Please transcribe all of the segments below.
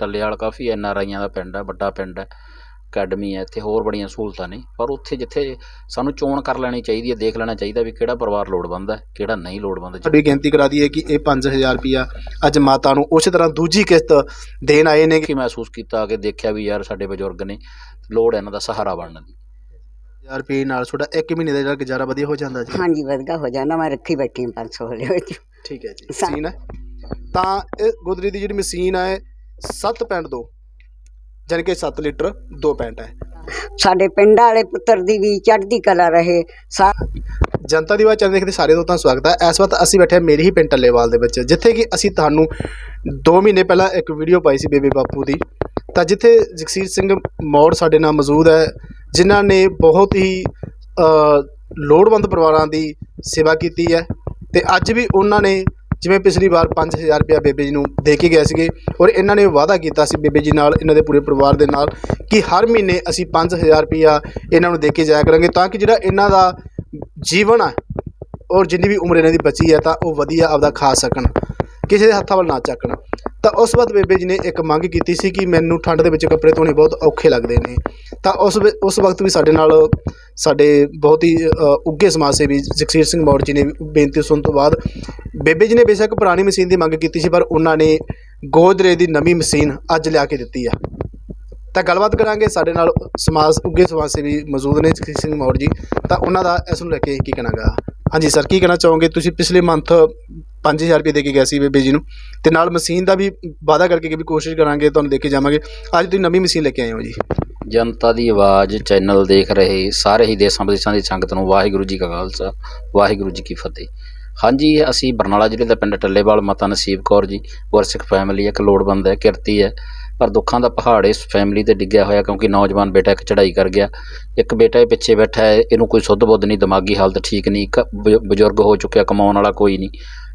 ਟੱਲੇ ਵਾਲਾ ਕਾਫੀ N R ਆਈਆਂ ਦਾ ਪਿੰਡ ਹੈ ਵੱਡਾ ਪਿੰਡ ਹੈ ਅਕੈਡਮੀ ਹੈ ਇੱਥੇ ਹੋਰ ਬੜੀਆਂ ਸਹੂਲਤਾਂ ਨੇ ਪਰ ਉੱਥੇ ਜਿੱਥੇ ਸਾਨੂੰ ਚੋਣ ਕਰ ਲੈਣੀ ਚਾਹੀਦੀ ਹੈ ਦੇਖ ਲੈਣਾ ਚਾਹੀਦਾ ਵੀ ਕਿਹੜਾ ਪਰਿਵਾਰ ਲੋੜਵੰਦ ਹੈ ਕਿਹੜਾ ਨਹੀਂ ਲੋੜਵੰਦ ਤੁਹਾਡੀ ਗਿਣਤੀ ਕਰਾ ਦਈਏ ਕਿ ਇਹ 5000 ਰੁਪਿਆ ਅੱਜ ਮਾਤਾ ਨੂੰ ਉਸੇ ਤਰ੍ਹਾਂ ਦੂਜੀ ਕਿਸ਼ਤ ਦੇਣ ਆਏ ਨੇ। ਕਿ ਮਹਿਸੂਸ ਕੀਤਾ ਕਿ ਦੇਖਿਆ ਵੀ ਯਾਰ ਸਾਡੇ ਬਜ਼ੁਰਗ ਨੇ ਲੋੜ ਹੈ ਇਹਨਾਂ ਦਾ ਸਹਾਰਾ ਬਣਨ ਦੀ। 1000 ਰੁਪਏ ਨਾਲ ਤੁਹਾਡਾ 1 ਮਹੀਨੇ ਦਾ ਜਿਹੜਾ ਗੁਜ਼ਾਰਾ ਵਧੀਆ ਹੋ ਜਾਂਦਾ ਜੀ। ਹਾਂਜੀ ਵਧੀਆ ਹੋ ਜਾਂਦਾ ਮੈਂ ਰੱਖੀ ਬੈਠੀ ਹਾਂ 500 ਵਾਲੇ ਵਿੱਚ। ਠੀਕ ਹੈ ਜੀ ਸਾ- ਮਸ਼ੀਨ ਹੈ। ਤਾਂ ਇਹ ਗੋਦਰੀ ਦੀ ਜਿਹੜੀ ਮਸ਼ੀਨ ਹੈ 7.2 ਜਾਣੀ ਕਿ 7 ਲੀਟਰ 2 ਪੈਂਟ ਹੈ। ਸਾਡੇ ਪਿੰਡ ਵਾਲੇ ਪੁੱਤਰ ਦੀ ਵੀ ਚੜ੍ਹਦੀ ਕਲਾ ਰਹੇ। ਸਾ ਜਨਤਾ ਦੀ ਆਵਾਜ਼ ਚੈਨਲ ਦੇਖਦੇ ਸਾਰੇ ਦੋਸਤਾਂ ਦਾ ਸਵਾਗਤ ਹੈ। ਇਸ ਵਕਤ ਅਸੀਂ ਬੈਠੇ ਹਾਂ ਮੇਰੀ ਹੀ ਪਿੰਡ ਟੱਲੇਵਾਲ ਦੇ ਵਿੱਚ ਜਿੱਥੇ ਕਿ ਅਸੀਂ ਤੁਹਾਨੂੰ 2 ਮਹੀਨੇ ਪਹਿਲਾਂ ਇੱਕ ਵੀਡੀਓ ਪਾਈ ਸੀ ਬੇਬੇ ਬਾਪੂ ਦੀ। ਤਾਂ ਜਿੱਥੇ ਜਗਸੀਰ ਸਿੰਘ ਮੌੜ ਸਾਡੇ ਨਾਲ ਮੌਜੂਦ ਹੈ ਜਿਨ੍ਹਾਂ ਨੇ ਬਹੁਤ ਹੀ ਲੋੜਵੰਦ ਪਰਿਵਾਰਾਂ ਦੀ ਸੇਵਾ ਕੀਤੀ ਹੈ। ਤੇ ਅੱਜ ਵੀ ਉਹਨਾਂ ਨੇ ਜਿਵੇਂ ਪਿਛਲੀ ਵਾਰ 5000 ਰੁਪਇਆ ਬੇਬੇ ਜੀ ਨੂੰ ਦੇ ਕੇ ਗਏ ਸੀਗੇ ਔਰ ਇਹਨਾਂ ਨੇ ਵਾਅਦਾ ਕੀਤਾ ਸੀ ਬੇਬੇ ਜੀ ਨਾਲ, ਇਹਨਾਂ ਦੇ ਪੂਰੇ ਪਰਿਵਾਰ ਦੇ ਨਾਲ ਕਿ ਹਰ ਮਹੀਨੇ ਅਸੀਂ 5000 ਰੁਪਇਆ ਇਹਨਾਂ ਨੂੰ ਦੇ ਕੇ ਜਾਇਆ ਕਰਾਂਗੇ ਤਾਂ ਕਿ ਜਿਹੜਾ ਇਹਨਾਂ ਦਾ ਜੀਵਨ ਹੈ ਔਰ ਜਿੰਨੀ ਵੀ ਉਮਰ ਇਹਨਾਂ ਦੀ ਬਚੀ ਹੈ ਤਾਂ ਉਹ ਵਧੀਆ ਆਪਦਾ ਖਾ ਸਕਣ, ਕਿਸੇ ਦੇ ਹੱਥਾਂ ਵੱਲ ਨਾ ਚੱਕਣ ਤਾਂ ਉਸ ਵਕਤ ਬੇਬੇ ਜੀ ਨੇ ਇੱਕ ਮੰਗ ਕੀਤੀ ਸੀ ਕਿ ਮੈਨੂੰ ਠੰਡ ਦੇ ਵਿੱਚ ਕੱਪੜੇ ਧੋਣੇ ਬਹੁਤ ਔਖੇ ਲੱਗਦੇ ਨੇ। ਤਾਂ ਉਸ ਵੇ- ਉਸ ਵਕਤ ਵੀ ਸਾਡੇ ਨਾਲ ਸਾਡੇ ਬਹੁਤ ਹੀ ਅ, ਉੱਘੇ ਸਮਾਜ ਸੇਵੀ ਜਗਸੀਰ ਸਿੰਘ ਮੌੜ ਜੀ ਨੇ ਬੇਨਤੀ ਸੁਣਨ ਤੋਂ ਬਾਅਦ ਬੇਬੇ ਜੀ ਨੇ ਬੇਸ਼ੱਕ ਪੁਰਾਣੀ ਮਸ਼ੀਨ ਦੀ ਮੰਗ ਕੀਤੀ ਸੀ ਪਰ ਉਹਨਾਂ ਨੇ ਗੋਦਰੇ ਦੀ ਨਵੀਂ ਮਸ਼ੀਨ ਅੱਜ ਲਿਆ ਕੇ ਦਿੱਤੀ ਆ। ਤਾਂ ਗੱਲਬਾਤ ਕਰਾਂਗੇ ਸਾਡੇ ਨਾਲ ਸਮਾਜ ਉੱਘੇ ਸਮਾਜ ਸੇਵੀ ਮੌਜੂਦ ਨੇ ਜਗਸੀਰ ਸਿੰਘ ਮੌੜ ਜੀ। ਤਾਂ ਉਹਨਾਂ ਦਾ ਇਸ ਨੂੰ ਲੈ ਕੇ ਕੀ ਕਹਿਣਾਗਾ? ਹਾਂਜੀ ਸਰ ਕੀ ਕਹਿਣਾ ਚਾਹੋਗੇ? ਤੁਸੀਂ ਪਿਛਲੇ ਮੰਥ 5000 ਰੁਪਏ ਦੇ ਕੇ ਗਿਆ ਸੀ ਬੇਬੇ ਜੀ ਨੂੰ। ਤੇ ਨਾਲ ਮਸ਼ੀਨ ਦਾ ਵੀ ਵਾਅਦਾ ਕਰਕੇ ਕਿ ਵੀ ਕੋਸ਼ਿਸ਼ ਕਰਾਂਗੇ, ਤੁਹਾਨੂੰ ਦੇ ਕੇ ਜਾਵਾਂਗੇ। ਅੱਜ ਤੁਸੀਂ ਨਵੀਂ ਮਸ਼ੀਨ ਲੈ ਕੇ ਆਏ ਹੋ ਜੀ। ਜਨਤਾ ਦੀ ਆਵਾਜ਼, ਚੈਨਲ ਦੇਖ ਰਹੇ ਸਾਰੇ ਹੀ ਦੇਸ਼ਾਂ ਵਿਦੇਸ਼ਾਂ ਦੀ ਸੰਗਤ ਨੂੰ ਵਾਹਿਗੁਰੂ ਜੀ ਕਾ ਖਾਲਸਾ, ਵਾਹਿਗੁਰੂ ਜੀ ਕੀ ਫਤਿਹ। ਹਾਂਜੀ, ਅਸੀਂ ਬਰਨਾਲਾ ਜ਼ਿਲ੍ਹੇ ਦਾ ਪਿੰਡ ਟੱਲੇਵਾਲ ਮਾਤਾ ਨਸੀਬ ਕੌਰ ਜੀ, ਗੁਰਸਿੱਖ ਫੈਮਿਲੀ ਇੱਕ ਲੋੜਵੰਦ ਹੈ, ਕਿਰਤੀ ਹੈ। ਪਰ ਦੁੱਖਾਂ ਦਾ ਪਹਾੜ ਇਸ ਫੈਮਿਲੀ ਤੇ ਡਿੱਗਿਆ ਹੋਇਆ ਕਿਉਂਕਿ ਨੌਜਵਾਨ ਬੇਟਾ ਇੱਕ ਚੜ੍ਹਾਈ ਕਰ ਗਿਆ। ਇੱਕ ਬੇਟਾ ਇਹ ਪਿੱਛੇ ਬੈਠਾ ਹੈ, ਇਹਨੂੰ ਕੋਈ ਸੁੱਧ ਬੁੱਧ ਨਹੀਂ, ਦਿਮਾਗੀ ਹਾਲਤ ਠੀਕ ਨਹੀਂ, ਇੱਕ ਬ- ਬਜ਼ੁਰਗ ਹੋ ਚੁੱਕਿਆ, ਕਮਾਉਣ ਵਾਲਾ ਕੋਈ ਨਹੀਂ।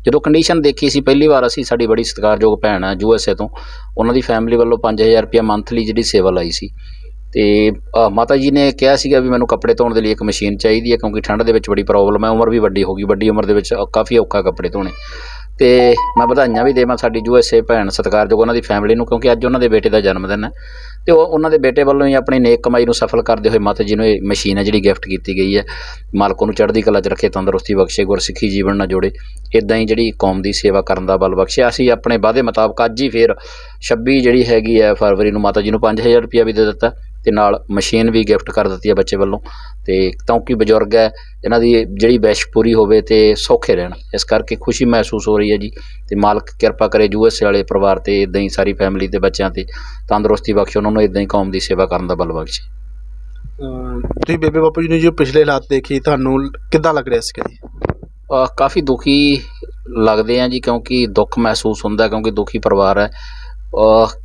ਜਦੋਂ ਕੰਡੀਸ਼ਨ ਦੇਖੀ ਸੀ, ਪਹਿਲੀ ਵਾਰ ਅਸੀਂ, ਸਾਡੀ ਬੜੀ ਸਤਿਕਾਰਯੋਗ ਭੈਣ ਹੈ ਯੂਐਸਏ ਤੋਂ, ਉਹਨਾਂ ਦੀ ਫੈਮਿਲੀ ਵੱਲੋਂ 5000 ਰੁਪਇਆ ਮੰਥਲੀ ਜਿਹੜੀ ਸੇਵਾ ਲਾਈ ਸੀ। ਤੇ ਮਾਤਾ ਜੀ ਨੇ ਕਿਹਾ ਸੀਗਾ ਵੀ ਮੈਨੂੰ ਕੱਪੜੇ ਧੋਣ ਦੇ ਲਈ ਇੱਕ ਮਸ਼ੀਨ ਚਾਹੀਦੀ ਹੈ ਕਿਉਂਕਿ ਠੰਡ ਦੇ ਵਿੱਚ ਬੜੀ ਪ੍ਰੋਬਲਮ ਹੈ, ਉਮਰ ਵੀ ਵੱਡੀ ਹੋ ਗਈ, ਵੱਡੀ ਉਮਰ ਦੇ ਵਿੱਚ ਕਾਫੀ ਔਖਾ ਕੱਪੜੇ ਧੋਣੇ। ਤੇ ਮੈਂ ਵਧਾਈਆਂ ਵੀ ਦੇਵਾਂ ਸਾਡੀ ਯੂਐਸਏ ਭੈਣ ਸਤਿਕਾਰਯੋਗ ਉਹਨਾਂ ਦੀ ਫੈਮਿਲੀ ਨੂੰ ਕਿਉਂਕਿ ਅੱਜ ਉਹਨਾਂ ਦੇ ਬੇਟੇ ਦਾ ਜਨਮ ਦਿਨ ਹੈ। ਤੇ ਉਹ ਉਹਨਾਂ ਦੇ ਬੇਟੇ ਵੱਲੋਂ ਹੀ ਆਪਣੀ ਨੇਕ ਕਮਾਈ ਨੂੰ ਸਫਲ ਕਰਦੇ ਹੋਏ ਮਾਤਾ ਜੀ ਨੂੰ ਇਹ ਮਸ਼ੀਨ ਹੈ ਜਿਹੜੀ ਗਿਫਟ ਕੀਤੀ ਗਈ ਹੈ। ਮਾਲਕ ਨੂੰ ਚੜ੍ਹਦੀ ਕਲਾ 'ਚ ਰੱਖੇ, ਤੰਦਰੁਸਤੀ ਬਖਸ਼ੇ, ਗੁਰਸਿੱਖੀ ਜੀਵਨ ਨਾਲ ਜੋੜੇ ਇਦਾਂ ਹੀ ਜਿਹੜੀ ਕੌਮ ਦੀ ਸੇਵਾ ਕਰਨ ਦਾ ਬਲ ਬਖਸ਼ਿਆ ਅਸੀਂ ਆਪਣੇ ਵਾਅਦੇ ਮੁਤਾਬਕ ਅੱਜ ਹੀ ਫੇਰ 26 ਜਿਹੜੀ ਹੈਗੀ ਹੈ ਫਰਵਰੀ ਨੂੰ ਮਾਤਾ ਜੀ ਨੂੰ 5000 ਰੁਪਇਆ ਵੀ ਦੇ ਦਿੱਤਾ। ਤੇ ਨਾਲ ਮਸ਼ੀਨ ਵੀ ਗਿਫਟ ਕਰ ਦਿੱਤੀ ਹੈ ਬੱਚੇ ਵੱਲੋਂ। ਤੇ ਕਿਉਂਕਿ ਬਜ਼ੁਰਗ ਹੈ ਇਹਨਾਂ ਦੀ ਜਿਹੜੀ ਬੈਸ਼ ਪੂਰੀ ਹੋਵੇ ਤੇ ਸੌਖੇ ਰਹਿਣ। ਇਸ ਕਰਕੇ ਖੁਸ਼ੀ ਮਹਿਸੂਸ ਹੋ ਰਹੀ ਹੈ ਜੀ। ਤੇ ਮਾਲਕ ਕਿਰਪਾ ਕਰੇ ਯੂਐਸਏ ਵਾਲੇ ਪਰਿਵਾਰ ਤੇ ਇਦਾਂ ਹੀ ਸਾਰੀ ਫੈਮਿਲੀ ਤੇ ਬੱਚਿਆਂ ਤੇ ਤੰਦਰੁਸਤੀ ਬਖਸ਼ੇ ਉਹਨਾਂ ਨੂੰ ਇਦਾਂ ਹੀ ਕੌਮ ਦੀ ਸੇਵਾ ਕਰਨ ਦਾ ਬਲ ਬਖਸ਼ੇ। ਅਹ ਤੁਸੀਂ ਬੇਬੇ ਬਾਪੂ ਜੀ ਨੇ ਜੋ ਪਿਛਲੇ ਹਾਲਾਤ ਦੇਖੀ ਤੁਹਾਨੂੰ ਕਿੱਦਾਂ ਲੱਗ ਰਿਹਾ ਸੀਗਾ ਜੀ ਕਾਫੀ ਦੁਖੀ ਲੱਗਦੇ ਆ ਜੀ ਕਿਉਂਕਿ ਦੁੱਖ ਮਹਿਸੂਸ ਹੁੰਦਾ ਕਿਉਂਕਿ ਦੁਖੀ ਪਰਿਵਾਰ ਹੈ।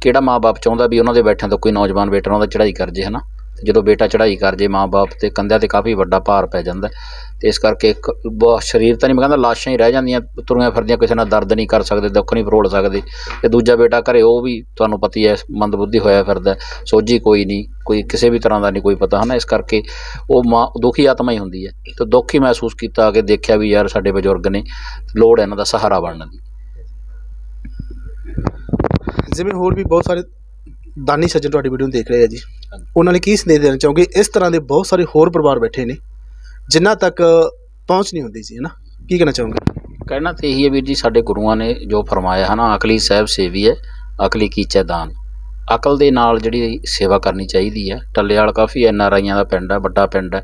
ਕਿਹੜਾ ਮਾਪੇ ਚਾਹੁੰਦਾ ਵੀ ਉਹਨਾਂ ਦੇ ਬੈਠਿਆਂ ਤੋਂ ਕੋਈ ਨੌਜਵਾਨ ਬੇਟਾ, ਉਹਨਾਂ ਦਾ ਚੜ੍ਹਾਈ ਕਰ ਜੇ ਹੈ ਨਾ ਜਦੋਂ ਬੇਟਾ ਚੜ੍ਹਾਈ ਕਰ ਜੇ ਮਾਪੇ ਤੇ ਕੰਧਿਆਂ ਤੇ ਕਾਫੀ ਵੱਡਾ ਭਾਰ ਪੈ ਜਾਂਦਾ। ਹੈ। ਤੇ ਇਸ ਕਰਕੇ ਇੱਕ ਬਹੁਤ ਸਰੀਰ ਤਾਂ ਨਹੀਂ ਮੈਂ ਕਹਿੰਦਾ ਲਾਸ਼ਾਂ ਹੀ ਰਹਿ ਜਾਂਦੀਆਂ, ਤੁਰੀਆਂ ਫਿਰਦੀਆਂ, ਕਿਸੇ ਨਾਲ ਦਰਦ ਨਹੀਂ ਕਰ ਸਕਦੇ, ਦੁੱਖ ਨਹੀਂ ਫਰੋਲ ਸਕਦੇ। ਤੇ ਦੂਜਾ ਬੇਟਾ ਘਰੇ, ਉਹ ਵੀ ਤੁਹਾਨੂੰ ਪਤੀ ਹੈ ਮੰਦਬੁੱਧੀ ਹੋਇਆ ਫਿਰਦਾ, ਸੋਝੀ ਕੋਈ ਨਹੀਂ ਕੋਈ ਕਿਸੇ ਵੀ ਤਰ੍ਹਾਂ ਦਾ ਨਹੀਂ ਕੋਈ ਪਤਾ, ਹਨਾ? ਇਸ ਕਰਕੇ ਉਹ ਮਾਂ, ਦੁਖੀ ਆਤਮਾ ਹੀ ਹੁੰਦੀ ਹੈ ਤੇ ਦੁੱਖ ਹੀ ਮਹਿਸੂਸ ਕੀਤਾ ਕਿ ਦੇਖਿਆ ਵੀ ਯਾਰ ਸਾਡੇ ਬਜ਼ੁਰਗ ਨੇ, ਲੋੜ ਹੈ ਇਹਨਾਂ ਦਾ ਸਹਾਰਾ ਬਣਨ ਦੀ। ਜਿਵੇਂ ਹੋਰ ਵੀ ਬਹੁਤ ਸਾਰੇ ਦਾਨੀ ਸੱਜਣ ਤੁਹਾਡੀ ਵੀਡੀਓ ਨੂੰ ਦੇਖ ਰਹੇ ਆ ਜੀ। ਉਹਨਾਂ ਲਈ ਕੀ ਸੰਦੇਸ਼ ਦੇਣਾ ਚਾਹੋਗੇ? ਇਸ ਤਰ੍ਹਾਂ ਦੇ ਬਹੁਤ ਸਾਰੇ ਹੋਰ ਪਰਿਵਾਰ ਬੈਠੇ ਨੇ ਜਿਨ੍ਹਾਂ ਤੱਕ ਪਹੁੰਚ ਨਹੀਂ ਹੁੰਦੀ ਸੀ ਹੈ ਨਾ ਕੀ ਕਹਿਣਾ ਚਾਹੋਗੇ? ਕਹਿਣਾ ਤੇ ਇਹੀ ਹੈ ਵੀਰ ਜੀ, ਸਾਡੇ ਗੁਰੂਆਂ ਨੇ ਜੋ ਫਰਮਾਇਆ ਹੈ ਨਾ ਅਕਲੀ ਸਾਹਿਬ ਸੇਵੀ ਹੈ, ਅਕਲੀ ਕੀਚੈ ਦਾਨ। ਅਕਲ ਦੇ ਨਾਲ ਜਿਹੜੀ ਸੇਵਾ ਕਰਨੀ ਚਾਹੀਦੀ ਹੈ। ਟੱਲੇ ਵਾਲਾ ਕਾਫੀ ਐਨ ਆਰ ਆਈਆਂ ਦਾ ਪਿੰਡ ਹੈ, ਵੱਡਾ ਪਿੰਡ ਹੈ।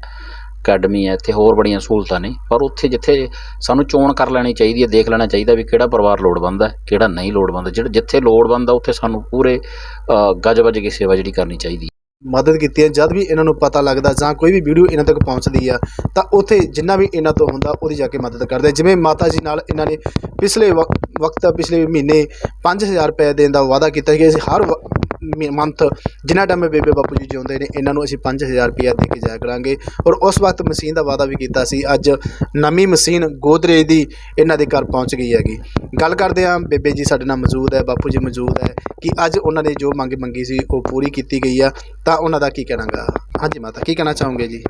ਅਕੈਡਮੀ ਹੈ ਇੱਥੇ ਹੋਰ ਬੜੀਆਂ ਸਹੂਲਤਾਂ ਨੇ ਪਰ ਉੱਥੇ ਜਿੱਥੇ ਸਾਨੂੰ ਚੋਣ ਕਰ ਲੈਣੀ ਚਾਹੀਦੀ ਹੈ ਦੇਖ ਲੈਣਾ ਚਾਹੀਦਾ ਵੀ ਕਿਹੜਾ ਪਰਿਵਾਰ ਲੋੜਵੰਦ ਹੈ ਕਿਹੜਾ ਨਹੀਂ ਲੋੜਵੰਦ ਜਿਹੜਾ ਜਿੱਥੇ ਲੋੜਵੰਦ ਆ ਉੱਥੇ ਸਾਨੂੰ ਪੂਰੇ ਅ, ਗੱਜ ਵੱਜ ਕੇ ਸੇਵਾ ਜਿਹੜੀ ਕਰਨੀ ਚਾਹੀਦੀ ਹੈ। ਮਦਦ ਕੀਤੀ ਹੈ ਜਦ ਵੀ ਇਹਨਾਂ ਨੂੰ ਪਤਾ ਲੱਗਦਾ ਜਾਂ ਕੋਈ ਵੀ ਵੀਡੀਓ ਇਹਨਾਂ ਤੱਕ ਪਹੁੰਚਦੀ ਆ ਤਾਂ ਉੱਥੇ ਜਿੰਨਾ ਵੀ ਇਹਨਾਂ ਤੋਂ ਹੁੰਦਾ ਉਹਦੀ ਜਾ ਕੇ ਮਦਦ ਕਰਦੇ ਜਿਵੇਂ ਮਾਤਾ ਜੀ ਨਾਲ ਇਹਨਾਂ ਨੇ ਪਿਛਲੇ ਵਕ- ਵਕਤ ਪਿਛਲੇ ਮਹੀਨੇ 5000 ਰੁਪਏ ਦੇਣ ਦਾ ਵਾਅਦਾ ਕੀਤਾ ਕਿ ਅਸੀਂ ਹਰ ਮੰਥ ਜਿੰਨਾ ਟਾਈਮ ਬੇਬੇ ਬਾਪੂ ਜੀ ਜਿਉਂਦੇ ਨੇ, ਇਹਨਾਂ ਨੂੰ ਅਸੀਂ 5000 ਰੁਪਏ ਦੇ ਕੇ ਜਾਇਆ ਕਰਾਂਗੇ। ਔਰ ਉਸ ਵਕਤ ਮਸ਼ੀਨ ਦਾ ਵਾਅਦਾ ਵੀ ਕੀਤਾ ਸੀ, ਅੱਜ ਨਵੀਂ ਮਸ਼ੀਨ ਗੋਦਰੇਜ ਦੀ ਇਹਨਾਂ ਦੇ ਘਰ ਪਹੁੰਚ ਗਈ ਹੈਗੀ। ਗੱਲ ਕਰਦੇ ਹਾਂ, ਬੇਬੇ ਜੀ ਸਾਡੇ ਨਾਲ ਮੌਜੂਦ ਹੈ, ਬਾਪੂ ਜੀ ਮੌਜੂਦ ਹੈ ਕਿ ਅੱਜ ਉਹਨਾਂ ਨੇ ਜੋ ਮੰਗ ਮੰਗੀ ਸੀ, ਉਹ ਪੂਰੀ ਕੀਤੀ ਗਈ ਆ। ਤਾਂ ਉਹਨਾਂ ਦਾ ਕੀ ਕਹਿਣਾਗਾ? ਹਾਂਜੀ ਮਾਤਾ, ਕੀ ਕਹਿਣਾ ਚਾਹੋਗੇ ਜੀ?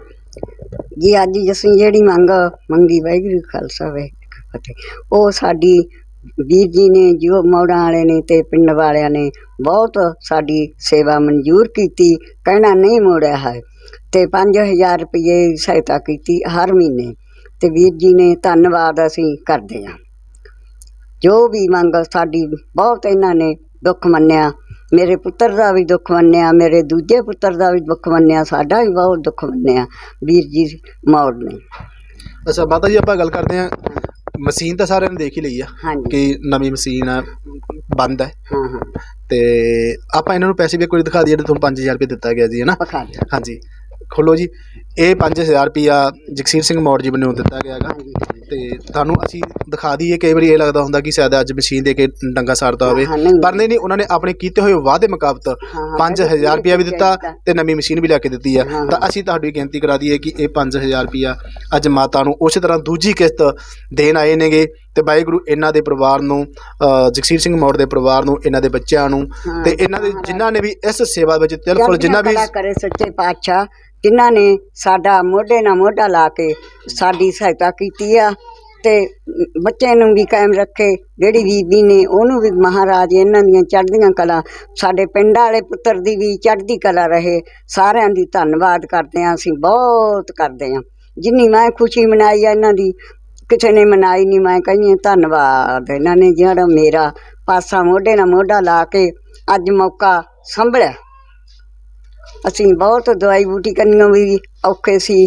ਜੀ, ਅੱਜ ਅਸੀਂ ਜਿਹੜੀ ਮੰਗ ਮੰਗੀ, ਵਾਹਿਗੁਰੂ ਖਾਲਸਾ, ਵਾਹਿਗੁਰੂ ਫਤਿਹ। ਉਹ ਸਾਡੀ ਵੀਰ ਜੀ ਨੇ, ਜੋ ਮੌੜਾਂ ਵਾਲੇ ਨੇ ਤੇ ਪਿੰਡ ਵਾਲਿਆਂ ਨੇ ਬਹੁਤ ਸਾਡੀ ਸੇਵਾ ਮਨਜ਼ੂਰ ਕੀਤੀ, ਕਹਿਣਾ ਨਹੀਂ ਮੋੜਿਆ ਹੈ। ਤੇ 5000 ਰੁਪਏ ਸਹਾਇਤਾ ਕੀਤੀ ਹਰ ਮਹੀਨੇ। ਤੇ ਵੀਰ ਜੀ ਨੇ ਧੰਨਵਾਦ ਅਸੀਂ ਕਰਦੇ ਹਾਂ। ਜੋ ਵੀ ਮੰਗ ਸਾਡੀ, ਬਹੁਤ ਇਹਨਾਂ ਨੇ ਦੁੱਖ ਮੰਨਿਆ। ਮੇਰੇ ਪੁੱਤਰ ਦਾ ਵੀ ਦੁੱਖ ਮੰਨਿਆ, ਮੇਰੇ ਦੂਜੇ ਪੁੱਤਰ ਦਾ ਵੀ ਦੁੱਖ ਮੰਨਿਆ, ਸਾਡਾ ਵੀ ਬਹੁਤ ਦੁੱਖ ਮੰਨਿਆ ਵੀਰ ਜੀ ਮੌੜ ਨੇ। ਅੱਛਾ, ਮਾਤਾ ਜੀ ਆਪਾਂ ਗੱਲ ਕਰਦੇ ਹਾਂ। ਮਸ਼ੀਨ ਤਾਂ ਸਾਰਿਆਂ ਨੇ ਦੇਖ ਹੀ ਲਈ ਆ ਹਾਂਜੀ। ਕਿ ਨਵੀਂ ਮਸ਼ੀਨ ਆ ਬੰਦ ਹੈ ਹਾਂ ਹਾਂ। ਤੇ ਆਪਾਂ ਇਹਨਾਂ ਨੂੰ ਪੈਸੇ ਵੀ ਇੱਕ ਵਾਰੀ ਦਿਖਾ ਦਈਏ ਜਿਹੜਾ ਤੁਹਾਨੂੰ 5000 ਰੁਪਏ ਦਿੱਤਾ ਗਿਆ ਜੀ ਹੈ ਨਾ? ਪਕਾ ਹਾਂਜੀ। ਖੋਲੋ ਜੀ। ਇਹ 5000 ਰੁਪਿਆ ਜਗਸੀਰ ਸਿੰਘ ਮੌੜ ਜੀ ਵੱਲੋਂ ਦਿੱਤਾ ਗਿਆ ਹੈਗਾ। ਤੇ ਤੁਹਾਨੂੰ ਅਸੀਂ ਦਿਖਾ ਦਈਏ ਕਈ ਵਾਰੀ ਇਹ ਲੱਗਦਾ ਹੁੰਦਾ ਕਿ ਸ਼ਾਇਦ ਅੱਜ ਮਸ਼ੀਨ ਦੇ ਕੇ ਡੰਗਾ ਸਾੜਦਾ ਹੋਵੇ। ਹਾਂ, ਨਹੀਂ। ਪਰ ਨਹੀਂ ਨਹੀਂ ਉਹਨਾਂ ਨੇ ਆਪਣੇ ਕੀਤੇ ਹੋਏ ਵਾਅਦੇ ਮੁਤਾਬਕ ਹਾਂ, 5000 ਰੁਪਿਆ ਵੀ ਦਿੱਤਾ ਤੇ ਨਵੀਂ ਮਸ਼ੀਨ ਵੀ ਲਿਆ ਕੇ ਦਿੱਤੀ ਆ। ਹਾਂ, ਤਾਂ ਅਸੀਂ ਤੁਹਾਡੀ ਬੇਨਤੀ ਕਰਾ ਦਈਏ ਕਿ ਇਹ 5000 ਰੁਪਿਆ ਅੱਜ ਮਾਤਾ ਨੂੰ ਉਸੇ ਤਰ੍ਹਾਂ ਦੂਜੀ ਕਿਸ਼ਤ ਦੇਣ ਆਏ ਨੇਗੇ ਤੇ ਵਾਹਿਗੁਰੂ ਇਹਨਾਂ ਦੇ ਪਰਿਵਾਰ ਨੂੰ ਅ, ਜਗਸੀਰ ਸਿੰਘ ਮੌੜ ਦੇ ਪਰਿਵਾਰ ਨੂੰ ਇਹਨਾਂ ਦੇ ਬੱਚਿਆਂ ਨੂੰ ਹਾਂ, ਤੇ ਇਹਨਾਂ ਦੇ ਜਿਨ੍ਹਾਂ ਨੇ ਵੀ ਇਸ ਸੇਵਾ ਵਿੱਚ ਤਿਲਫੁਲ ਜਿਨ੍ਹਾਂ ਵੀ ਭਲਾ ਕਰੇ ਸੱਚੇ ਪਾਤਸ਼ਾਹ ਜਿਨ੍ਹਾਂ ਨੇ ਸਾਡਾ ਮੋਢੇ ਨਾਲ ਮੋਢਾ ਲਾ ਕੇ ਸਾਡੀ ਸਹਾਇਤਾ ਕੀਤੀ ਆ। ਤੇ ਬੱਚੇ ਨੂੰ ਵੀ ਕਾਇਮ ਰੱਖੇ। ਜਿਹੜੀ ਬੀਬੀ ਨੇ ਉਹਨੂੰ ਵੀ ਮਹਾਰਾਜ ਇਹਨਾਂ ਦੀਆਂ ਚੜ੍ਹਦੀਆਂ ਕਲਾ, ਸਾਡੇ ਪਿੰਡ ਵਾਲੇ ਪੁੱਤਰ ਦੀ ਵੀ ਚੜ੍ਹਦੀ ਕਲਾ ਰਹੇ। ਸਾਰਿਆਂ ਦੀ ਧੰਨਵਾਦ ਕਰਦੇ ਹਾਂ, ਅਸੀਂ ਬਹੁਤ ਕਰਦੇ ਹਾਂ। ਜਿੰਨੀ ਮੈਂ ਖੁਸ਼ੀ ਮਨਾਈ ਆ ਇਹਨਾਂ ਦੀ, ਕਿਸੇ ਨੇ ਮਨਾਈ ਨਹੀਂ, ਮੈਂ ਕਹਿੰਦੀ ਹਾਂ ਧੰਨਵਾਦ ਇਹਨਾਂ ਨੇ, ਜਿਹੜਾ ਮੇਰਾ ਪਾਸਾ ਮੋਢੇ ਨਾਲ ਮੋਢਾ ਲਾ ਕੇ ਅੱਜ ਮੌਕਾ ਸੰਭਲਿਆ। ਅਸੀਂ ਬਹੁਤ ਦਵਾਈ ਬੂਟੀ ਕਰਨੀਆਂ ਵੀ ਔਖੇ ਸੀ।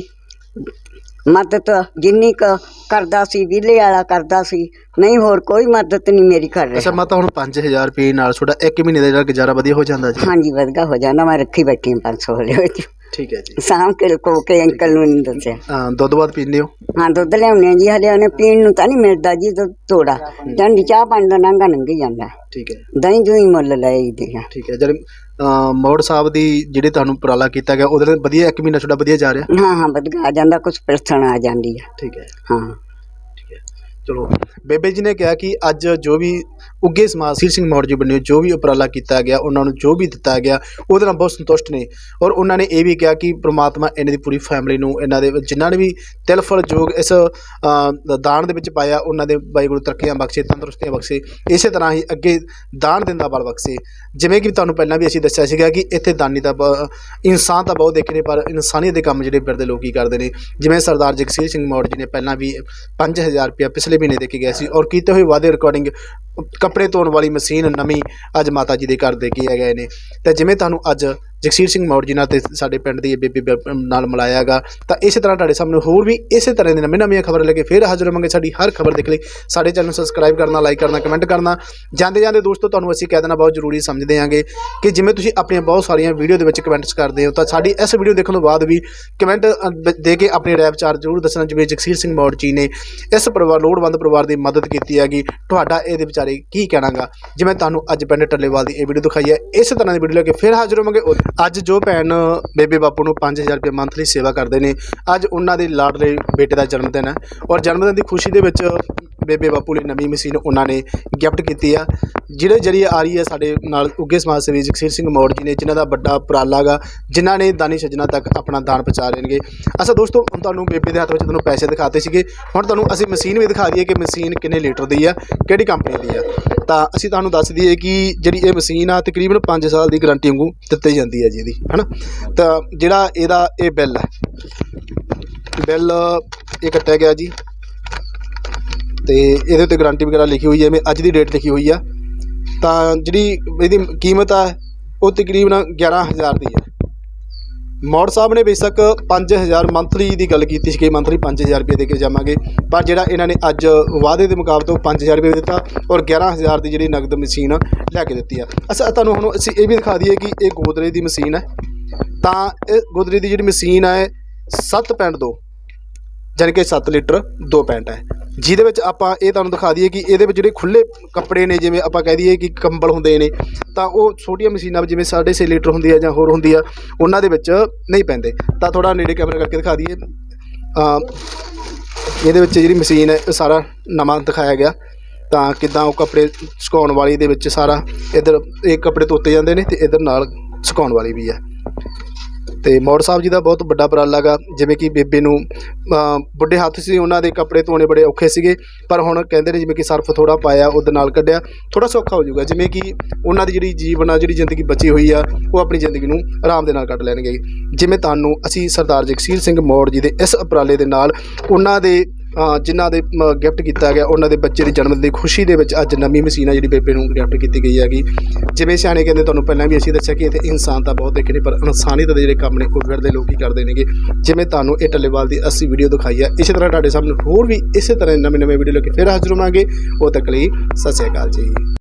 ਮਦਦ ਜਿੰਨੀ ਕੁ ਕਰਦਾ ਸੀ ਵਿਲੇ ਵਾਲਾ ਕਰਦਾ ਸੀ ਨਹੀਂ ਹੋਰ ਕੋਈ ਮਦਦ ਨਹੀਂ ਮੇਰੀ ਕਰ ਅੱਛਾ ਰਿਹਾ ਮਾਤਾ ਹੁਣ 5000 ਰੁਪਏ ਨਾਲ ਤੁਹਾਡਾ ਇੱਕ ਮਹੀਨੇ ਦਾ ਜਿਹੜਾ ਗੁਜ਼ਾਰਾ ਵਧੀਆ ਹੋ ਜਾਂਦਾ ਜੀ? ਹਾਂਜੀ ਵਧਗਾ ਹੋ ਜਾਂਦਾ ਮੈਂ ਰੱਖੀ ਬੈਠੀ ਹਾਂ 500 ਵਾਲੇ ਵਿੱਚ। ਠੀਕ ਹੈ ਜੀ। ਸਾਂਭ ਕੇ ਕੋ ਕੇ ਅੰਕਲ ਨੂੰ ਨਹੀਂ ਦੱਸਿਆ। ਹਾਂ ਦੁੱਧ ਬਾਅਦ ਪੀਂਦੇ ਹੋ? ਹਾਂ ਦੁੱਧ ਲਿਆਉਂਦੇ ਹਾਂ ਜੀ ਹਲੇ ਉਹਨੇ ਪੀਣ ਨੂੰ ਤਾਂ ਨਹੀਂ ਮਿਲਦਾ ਜੀ ਦੁੱਧ ਥੋੜਾ ਜਾਂਦੀ ਚਾਹ ਪਾਣੀ ਦਾ ਨਾਂਗਾ ਲੰਘੀ ਜਾਂਦਾ। ਠੀਕ ਹੈ। ਦਹੀਂ ਜੂਈ ਮੁੱਲ ਲਈਦੀ ਆ। ਠੀਕ ਹੈ ਜਦ ਮੌੜ ਸਾਹਿਬ ਦੀ ਜਿਹੜੇ ਤੁਹਾਨੂੰ ਉਪਰਾਲਾ ਕੀਤਾ ਗਿਆ ਉਹਦੇ ਨਾਲ ਵਧੀਆ ਇੱਕ ਮਹੀਨਾ ਤੁਹਾਡਾ ਵਧੀਆ ਜਾ ਰਿਹਾ? ਹਾਂ ਹਾਂ ਵਧਗਾ ਆ ਜਾਂਦਾ ਕੁਝ ਪ੍ਰਸਥਣ ਆ ਜਾਂਦੀ ਆ। ਠੀਕ ਹੈ। ਹੈ। ਚਲੋ, ਬੇਬੇ ਜੀ ਨੇ ਕਿਹਾ ਕਿ ਅੱਜ ਜੋ ਵੀ ਉੱਗੇ ਸਮਾਜ ਸੀਰ ਸਿੰਘ ਮੌੜ ਜੀ ਬੰਨਿਓ ਜੋ ਵੀ ਉਪਰਾਲਾ ਕੀਤਾ ਗਿਆ, ਉਹਨਾਂ ਨੂੰ ਜੋ ਵੀ ਦਿੱਤਾ ਗਿਆ, ਉਹਦੇ ਨਾਲ ਬਹੁਤ ਸੰਤੁਸ਼ਟ ਨੇ। ਔਰ ਉਹਨਾਂ ਨੇ ਇਹ ਵੀ ਕਿਹਾ ਕਿ ਪ੍ਰਮਾਤਮਾ ਇਹਨਾਂ ਦੀ ਪੂਰੀ ਫੈਮਿਲੀ ਨੂੰ, ਇਹਨਾਂ ਦੇ, ਜਿਨ੍ਹਾਂ ਨੇ ਵੀ ਤਿਲ, ਫਲ, ਜੋਗ ਇਸ ਦਾਨ ਦੇ ਵਿੱਚ ਪਾਇਆ, ਉਹਨਾਂ ਦੇ ਵਾਹਿਗੁਰੂ ਤਰੱਕੀਆਂ ਬਖਸ਼ੇ, ਤੰਦਰੁਸਤੀਆਂ ਬਖਸ਼ੇ, ਇਸੇ ਤਰ੍ਹਾਂ ਹੀ ਅੱਗੇ ਦਾਨ ਦਿੰਦਾ ਬਲ ਬਖਸ਼ੇ। ਜਿਵੇਂ ਕਿ ਤੁਹਾਨੂੰ ਪਹਿਲਾਂ ਵੀ ਅਸੀਂ ਦੱਸਿਆ ਸੀਗਾ ਕਿ ਇੱਥੇ ਦਾਨੀ ਦਾ ਬ- ਇਨਸਾਨ ਤਾਂ ਬਹੁਤ ਦੇਖੇ ਨੇ, ਪਰ ਇਨਸਾਨੀਅਤ ਦੇ ਕੰਮ ਜਿਹੜੇ ਫਿਰਦੇ ਲੋਕ ਕੀ ਕਰਦੇ ਨੇ? ਜਿਵੇਂ ਸਰਦਾਰ ਜਗਸੀਰ ਸਿੰਘ ਮੌੜ ਜੀ ਨੇ ਪਹਿਲਾਂ ਵੀ 5000 ਰੁਪਇਆ ਪਿਛਲੇ ਮਹੀਨੇ ਦੇ ਕੇ ਗਿਆ ਸੀ ਔਰ ਕੀਤੇ ਹੋਏ ਵਾਅਦੇ ਰਿਕਾਰਡਿੰਗ ਕੱਪੜੇ ਧੋਣ ਵਾਲੀ ਮਸ਼ੀਨ ਨਵੀਂ ਅੱਜ ਮਾਤਾ ਜੀ ਦੇ ਘਰ ਦੇ ਕੇ ਗਏ ਨੇ। ਤੇ ਜਿਵੇਂ ਤੁਹਾਨੂੰ ਅੱਜ ਜਗਸੀਰ ਸਿੰਘ ਮੌੜ ਜੀ ਨਾਲ ਤੇ ਸਾਡੇ ਪਿੰਡ ਦੀ ਬੀਬੀ ਬੇਬੀ ਬ- ਨਾਲ ਮਿਲਾਇਆਗਾ ਤਾਂ ਇਸੇ ਤਰ੍ਹਾਂ ਤੁਹਾਡੇ ਸਾਹਮਣੇ ਹੋਰ ਵੀ ਇਸੇ ਤਰ੍ਹਾਂ ਦੀ ਨਵੀਂ ਨਵੀਆਂ ਖਬਰਾਂ ਲੈ ਕੇ ਫਿਰ ਹਾਜ਼ਰ ਹੋਵਾਂਗੇ। ਸਾਡੀ ਹਰ ਖਬਰ ਦੇਖ ਲਈ। ਸਾਡੇ ਚੈਨਲ ਨੂੰ ਸਬਸਕ੍ਰਾਈਬ ਕਰਨਾ ਲਾਈਕ ਕਰਨਾ ਕਮੈਂਟ ਕਰਨਾ। ਜਾਂਦੇ ਜਾਂਦੇ ਦੋਸਤੋ, ਤੁਹਾਨੂੰ ਅਸੀਂ ਕਹਿ ਦੇਣਾ ਬਹੁਤ ਜ਼ਰੂਰੀ ਸਮਝਦੇ ਹਾਂਗੇ ਕਿ ਜਿਵੇਂ ਤੁਸੀਂ ਆਪਣੀਆਂ ਬਹੁਤ ਸਾਰੀਆਂ ਵੀਡੀਓ ਦੇ ਵਿੱਚ ਕਮੈਂਟਸ ਕਰਦੇ ਹੋ, ਤਾਂ ਸਾਡੀ ਇਸ ਵੀਡੀਓ ਦੇਖਣ ਤੋਂ ਬਾਅਦ ਵੀ ਕਮੈਂਟ ਦੇ ਕੇ ਆਪਣੇ ਰੈਪ ਚਾਰ ਜ਼ਰੂਰ ਦੱਸਣਾ। ਜਿਵੇਂ ਜਗਸੀਰ ਸਿੰਘ ਮੌੜ ਜੀ ਨੇ ਇਸ ਪਰਿਵਾਰ, ਲੋੜਵੰਦ ਪਰਿਵਾਰ ਦੀ ਮਦਦ ਕੀਤੀ ਹੈਗੀ। ਤੁਹਾਡਾ ਇਹਦੇ ਵਿਚਾਰੇ ਕੀ ਕਹਿਣਾਗਾ? ਜਿਵੇਂ ਤੁਹਾਨੂੰ ਅੱਜ ਪਿੰਡ ਟੱਲੇਵਾਲ ਦੀ ਇਹ ਵੀਡੀਓ ਦਿਖਾਈ ਹੈ, ਇਸੇ ਤਰ੍ਹਾਂ ਦੀ ਵੀਡੀਓ ਲੈ ਕੇ ਫਿਰ ਹਾਜ਼ਰ ਹੋਵਾਂਗੇ। ਅੱਜ ਜੋ ਭੈਣ ਬੇਬੇ ਬਾਪੂ ਨੂੰ 5000 ਰੁਪਏ ਮੰਥਲੀ ਸੇਵਾ ਕਰਦੇ ਨੇ, ਅੱਜ ਉਹਨਾਂ ਦੇ ਲਾਡਲੇ ਬੇਟੇ ਦਾ ਜਨਮ ਦਿਨ ਹੈ ਔਰ ਜਨਮ ਦਿਨ ਦੀ ਖੁਸ਼ੀ ਦੇ ਵਿੱਚ ਬੇਬੇ ਬਾਪੂ ਲਈ ਨਵੀਂ ਮਸ਼ੀਨ ਉਹਨਾਂ ਨੇ ਗਿਫਟ ਕੀਤੀ ਆ। ਜਿਹੜੇ ਜਰੀਏ ਆ ਰਹੀ ਹੈ ਸਾਡੇ ਨਾਲ ਉੱਗੇ ਸਮਾਜ ਸੇਵੀ ਜਗਸੀਰ ਸਿੰਘ ਮੌੜ ਜੀ ਨੇ, ਜਿਨ੍ਹਾਂ ਦਾ ਵੱਡਾ ਉਪਰਾਲਾ ਗਾ, ਜਿਨ੍ਹਾਂ ਨੇ ਦਾਨੀ ਸੱਜਣਾ ਤੱਕ ਆਪਣਾ ਦਾਨ ਪਹੁੰਚਾ ਰਹੇ ਨੇਗੇ ਅੱਛਾ ਦੋਸਤੋ, ਹੁਣ ਤੁਹਾਨੂੰ ਬੇਬੇ ਦੇ ਹੱਥ ਵਿੱਚ ਤੁਹਾਨੂੰ ਪੈਸੇ ਦਿਖਾਤੇ ਸੀਗੇ। ਹੁਣ ਤੁਹਾਨੂੰ ਅਸੀਂ ਮਸ਼ੀਨ ਵੀ ਦਿਖਾ ਦਈਏ ਕਿ ਮਸ਼ੀਨ ਕਿੰਨੇ ਲੀਟਰ ਦੀ ਆ, ਕਿਹੜੀ ਕੰਪਨੀ ਦੀ ਆ। ਤਾਂ ਅਸੀਂ ਤੁਹਾਨੂੰ ਦੱਸ ਦਈਏ ਕਿ ਜਿਹੜੀ ਇਹ ਮਸ਼ੀਨ ਆ, ਤਕਰੀਬਨ 5 ਸਾਲ ਦੀ ਗਾਰੰਟੀ ਵਾਂਗੂ ਦਿੱਤੀ ਜਾਂਦੀ ਹੈ ਜੀ ਇਹਦੀ, ਹਨਾ? ਤਾਂ ਜਿਹੜਾ ਇਹਦਾ ਇਹ ਬਿੱਲ ਹੈ ਬਿੱਲ ਇਹ ਕੱਟਿਆ ਗਿਆ ਜੀ। ਤੇ ਇਹਦੇ ਉੱਤੇ ਗਾਰੰਟੀ ਵਗੈਰਾ ਲਿਖੀ ਹੋਈ ਹੈ ਮੈਂ ਅੱਜ ਦੀ ਡੇਟ ਲਿਖੀ ਹੋਈ ਆ, ਤਾਂ ਜਿਹੜੀ ਇਹਦੀ ਕੀਮਤ ਆ, ਉਹ ਤਕਰੀਬਨ 11000 ਦੀ ਹੈ। ਮੌੜ ਸਾਹਿਬ ਨੇ ਬੇਸ਼ੱਕ 5000 ਮੰਥਲੀ ਦੀ ਗੱਲ ਕੀਤੀ ਸੀ ਕਿ ਮੰਥਲੀ 5000 ਰੁਪਏ ਦੇ ਕੇ ਜਾਵਾਂਗੇ, ਪਰ ਜਿਹੜਾ ਇਹਨਾਂ ਨੇ ਅੱਜ ਵਾਅਦੇ ਦੇ ਮੁਕਾਬਲੇ ਤੋਂ 5000 ਰੁਪਏ ਦਿੱਤਾ ਔਰ 11000 ਦੀ ਜਿਹੜੀ ਨਗਦ ਮਸ਼ੀਨ ਲੈ ਕੇ ਦਿੱਤੀ ਆ। ਅੱਛਾ, ਤੁਹਾਨੂੰ ਹੁਣ ਅਸੀਂ ਇਹ ਵੀ ਦਿਖਾ ਦਈਏ ਕਿ ਇਹ ਗੋਦਰੇ ਦੀ ਮਸ਼ੀਨ ਹੈ। ਤਾਂ ਇਹ ਗੋਦਰੇ ਦੀ ਜਿਹੜੀ ਮਸ਼ੀਨ ਹੈ 7.2 ਜਾਣੀ ਕਿ 7 ਲੀਟਰ 2 ਪੈਂਟ ਹੈ। ਜਿਹਦੇ ਵਿੱਚ ਆਪਾਂ ਇਹ ਤੁਹਾਨੂੰ ਦਿਖਾ ਦਈਏ ਕਿ ਇਹਦੇ ਵਿੱਚ ਜਿਹੜੇ ਖੁੱਲੇ ਕੱਪੜੇ ਨੇ, ਜਿਵੇਂ ਆਪਾਂ ਕਹਿ ਦਈਏ ਕਿ ਕੰਬਲ ਹੁੰਦੇ ਨੇ, ਤਾਂ ਉਹ ਛੋਟੀਆਂ ਮਸ਼ੀਨਾਂ ਵਿੱਚ ਜਿਵੇਂ 6.5 ਲੀਟਰ ਹੁੰਦੀ ਆ ਜਾਂ ਹੋਰ ਹੁੰਦੀ ਆ, ਉਹਨਾਂ ਦੇ ਵਿੱਚ ਨਹੀਂ ਪੈਂਦੇ। ਤਾਂ ਥੋੜਾ ਨੇੜੇ ਕੈਮਰਾ ਕਰਕੇ ਦਿਖਾ ਦਈਏ। ਇਹਦੇ ਵਿੱਚ ਜਿਹੜੀ ਮਸ਼ੀਨ ਹੈ ਸਾਰਾ ਨਵਾਂ ਦਿਖਾਇਆ ਗਿਆ। ਤਾਂ ਕਿਦਾਂ ਉਹ ਕੱਪੜੇ ਸੁਕਾਉਣ ਵਾਲੀ ਦੇ ਵਿੱਚ ਸਾਰਾ ਇਧਰ, ਇਹ ਕੱਪੜੇ ਧੋਤੇ ਜਾਂਦੇ ਨੇ ਤੇ ਇਧਰ ਨਾਲ ਸੁਕਾਉਣ ਵਾਲੀ ਵੀ ਹੈ ਤੇ ਮੌੜ ਸਾਹਿਬ ਜੀ ਦਾ ਬਹੁਤ ਵੱਡਾ ਉਪਰਾਲਾ ਗਾ, ਜਿਵੇਂ ਕਿ ਬੇਬੇ ਨੂੰ ਬੁੱਢੇ ਹੱਥ ਸੀ, ਉਹਨਾਂ ਦੇ ਕੱਪੜੇ ਧੋਣੇ ਬੜੇ ਔਖੇ ਸੀਗੇ, ਪਰ ਹੁਣ ਕਹਿੰਦੇ ਨੇ ਜਿਵੇਂ ਕਿ ਸਰਫ ਥੋੜਾ ਪਾਇਆ, ਉਹਦੇ ਨਾਲ ਕੱਢਿਆ ਥੋੜਾ ਸੌਖਾ ਹੋ ਜਾਊਗਾ, ਜਿਵੇਂ ਕਿ ਉਹਨਾਂ ਦੀ ਜਿਹੜੀ ਜੀਵਨ ਆ, ਜਿਹੜੀ ਜ਼ਿੰਦਗੀ ਬਚੀ ਹੋਈ ਆ, ਉਹ ਆਪਣੀ ਜ਼ਿੰਦਗੀ ਨੂੰ ਆਰਾਮ ਦੇ ਨਾਲ ਕੱਢ ਲੈਣਗੇ। ਜਿਵੇਂ ਤੁਹਾਨੂੰ ਅਸੀਂ ਸਰਦਾਰ ਜਗਸੀਰ ਸਿੰਘ ਮੌੜ ਜੀ ਦੇ ਇਸ ਉਪਰਾਲੇ ਦੇ ਨਾਲ, ਉਹਨਾਂ ਦੇ ਜਿਨ੍ਹਾਂ ਦੇ ਗਿਫਟ ਕੀਤਾ ਗਿਆ, ਉਹਨਾਂ ਦੇ ਬੱਚੇ ਦੀ ਜਨਮ ਦਿਨ ਦੀ ਖੁਸ਼ੀ ਦੇ ਵਿੱਚ ਅੱਜ ਨਵੀਂ ਮਸ਼ੀਨ ਆ ਜਿਹੜੀ ਬੇਬੇ ਨੂੰ ਗਿਫਟ ਕੀਤੀ ਗਈ ਹੈਗੀ। ਜਿਵੇਂ ਸਿਆਣੇ ਕਹਿੰਦੇ, ਤੁਹਾਨੂੰ ਪਹਿਲਾਂ ਵੀ ਅਸੀਂ ਦੱਸਿਆ ਕਿ ਇੱਥੇ ਇਨਸਾਨ ਤਾਂ ਬਹੁਤ ਦੇਖੇ ਨੇ, ਪਰ ਇਨਸਾਨੀਅਤ ਦੇ ਜਿਹੜੇ ਕੰਮ ਨੇ, ਉਹ ਫਿਰਦੇ ਲੋਕ ਹੀ ਕਰਦੇ ਨੇਗੇ। ਜਿਵੇਂ ਤੁਹਾਨੂੰ ਇਹ ਟੱਲੇਵਾਲ ਦੀ ਅਸੀਂ ਵੀਡੀਓ ਦਿਖਾਈ ਹੈ ਇਸੇ ਤਰ੍ਹਾਂ ਤੁਹਾਡੇ ਸਾਹਮਣੇ ਹੋਰ ਵੀ ਇਸੇ ਤਰ੍ਹਾਂ ਨਵੇਂ ਨਵੇਂ ਵੀਡੀਓ ਲੈ ਕੇ ਫਿਰ ਹਾਜ਼ਰ ਹੋਵਾਂਗੇ। ਉਹ ਤੱਕ ਲਈ ਸਤਿ ਸ਼੍ਰੀ ਅਕਾਲ ਜੀ।